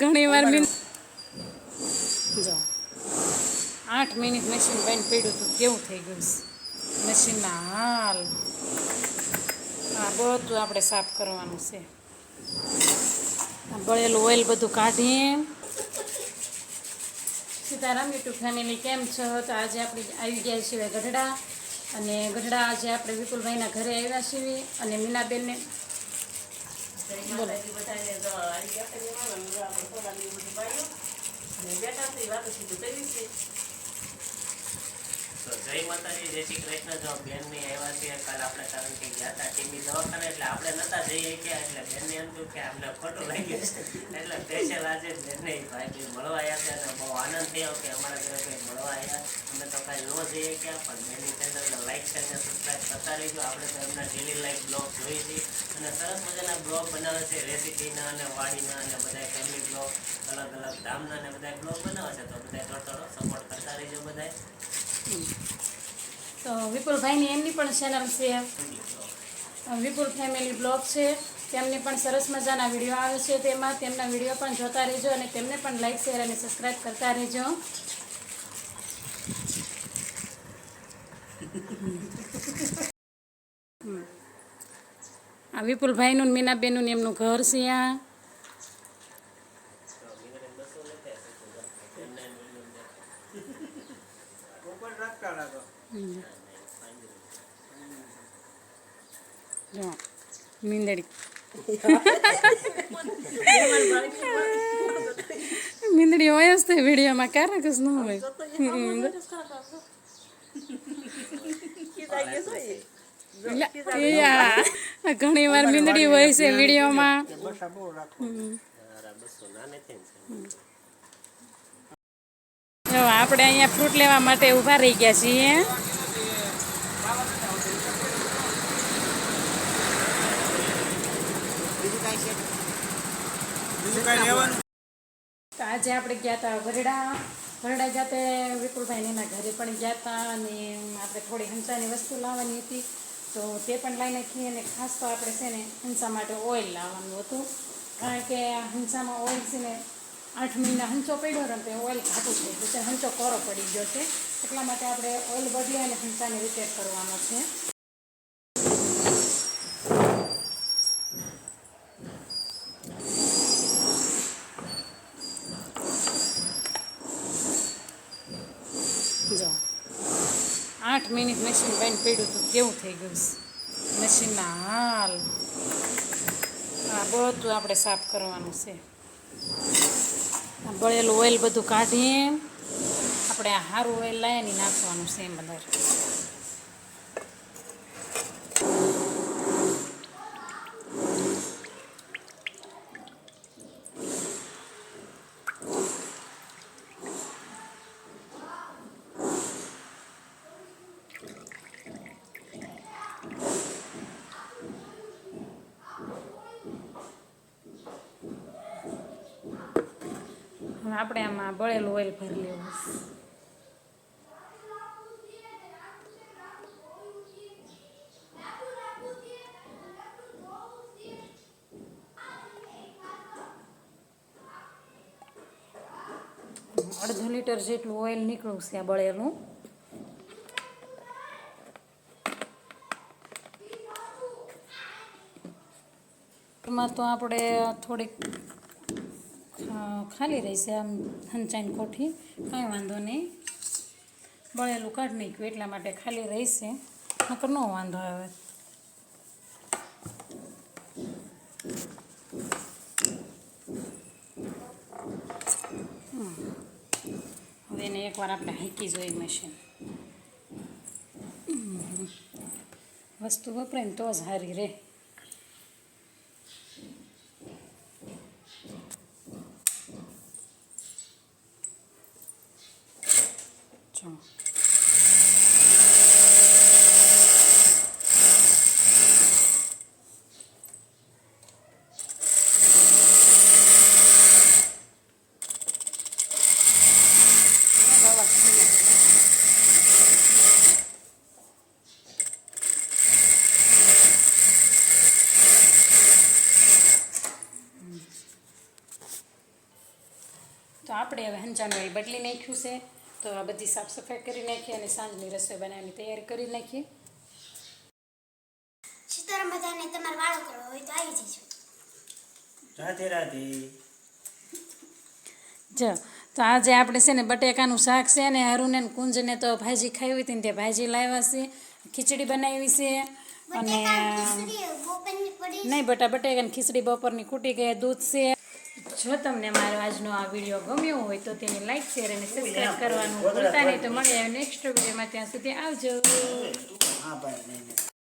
ઘણી વાર જો, આઠ મિનિટ મશીન બંધ પડ્યું હતું કેવું થઈ ગયું? છે મશીનના હાલ. આ બધું આપણે સાફ કરવાનું છે. બળેલું ઓઇલ બધું કાઢી સીતારામ યુટ્યુબ ફેમિલી કેમ છો? તો આજે આપણે આવી ગયા છીએ ગઢડા. અને ગઢડા આજે આપણે વિપુલભાઈના ઘરે આવ્યા છીએ. અને મીનાબેનને જય માતાજી, જય બેનની આવ્યા છે, કાલ આપણે કે ગયા હતા ટીમી દવાખાને, એટલે આપણે નતા જઈએ ગયા એટલે બેન ને એમ કે અમને ખોટું લાગ્યું એટલે સ્પેશિયલ આજે ને ભાઈ મળવા આવ્યા છે બહુ આનંદ થયો કે અમારા કોઈ તમારે તો જઈએ ગયા પણ એની ચેનલને લાઈક છે અને સબસ્ક્રાઈબ કરતા રહીશું. આપણે તો એમના ડેલી લાઈફ બ્લોગ જોઈએ છીએ. અને સરસ મજાના બ્લોગ બનાવે છે રેસીપીના અને વાડીના અને બધા ફેમિલી બ્લોગ અલગ અલગ ધામના અને બધા બ્લોગ બનાવે છે. તો બધા થોડો થોડો સપોર્ટ કરતા રહીજો બધા તો વિપુલભાઈની એમની પણ ચેનલ છે. વિપુલ ફેમિલી બ્લોગ છે. તેમની પણ સરસ મજાના વીડિયો આવે છે તેમાં. તેમના વીડિયો પણ જોતા રહેજો અને તેમને પણ લાઈક શેર અને સબસ્ક્રાઈબ કરતા રહેજો. આ વિપુલભાઈનું મીનાબેનનું એમનું ઘર છે આ. મીંદડી. મીંદડી હોય જ તે વિડીયોમાં કારક જ ન હોય. ઘણી વાર મીંદડી હોય છે વિડીયોમાં. જો, આપણે અહીંયા ફ્રૂટ લેવા માટે ઊભા રહી ગયા છીએ. આજે આપણે ગયા હતા ગરડા ગરડા ગયા તે વિપુલભાઈ એના ઘરે પણ ગયા હતા અને આપણે થોડી હંસાની વસ્તુ લાવવાની હતી. તો તે પણ લઈ નાખી અને ખાસ તો આપણે છે ને હંસા માટે ઓઇલ લાવવાનું હતું. કારણ કે હંસામાં ઓઇલ છે ને આઠ મહિના હંચો પડ્યો ને તો ઓઇલ ઘાટું થઈ ગયું છે હંચો કોરો પડી ગયો છે. એટલા માટે આપણે ઓઇલ બદલી અને હંસાને રિપેર કરવાનો છે જો આઠ મિનિટ મશીન બંધ પડ્યું હતું કેવું થઈ ગયું છે? મશીનના હાલ. આ બધું આપણે સાફ કરવાનું છે. બળેલું ઓઇલ બધું કાઢીને આપણે આ સારું ઓઇલ લાવીને નાખવાનું છે એમ અંદર. હવે આપણે આમાં બળેલું ઓઇલ ભરી લેવું અડધો લીટર જેટલું ઓઇલ નીકળ્યું છે આ બળેલું. એમાં તો આપણે થોડીક ખાલી રહેશે આમ હંચાઈન કોઠી, કાંઈ વાંધો નહીં. બળેલું કાઢ નાખ્યું એટલા માટે ખાલી રહેશે. નકર નો વાંધો આવે. હવે એને એકવાર આપણે હાંકી જોઈએ મશીન વસ્તુ વપરાય ને તો જ હારી રહે. बच्चों आप वह चंद बटली नहीं खुश તો આ બધી સાફ સફાઈ કરી નાખીએ અને સાંજની રસોઈ બનાવવાની તૈયારી કરી નાખીએ સીતારામ બધાને તમારે વાળો કરવો હોય તો આવી જજો. રાધે રાધે. જો તો આજે આપણે છે ને બટેકાનું શાક છે ને અરુણ ને કુંજને તો ભાજી ખાવી હતી ને તે ભાજી લાવ્યા છે ખીચડી બનાવી છે અને નહીં બટા બટેકાની ખીચડી બપોરની ખૂટી ગયા દૂધ છે. જો તમને મારો આજનો આ વીડિયો ગમ્યો હોય તો તેને લાઈક શેર અને સબસ્ક્રાઈબ કરવાનું ભૂલતા નહીં. તો મળે નેક્સ્ટ વિડીયોમાં ત્યાં સુધી આવજો.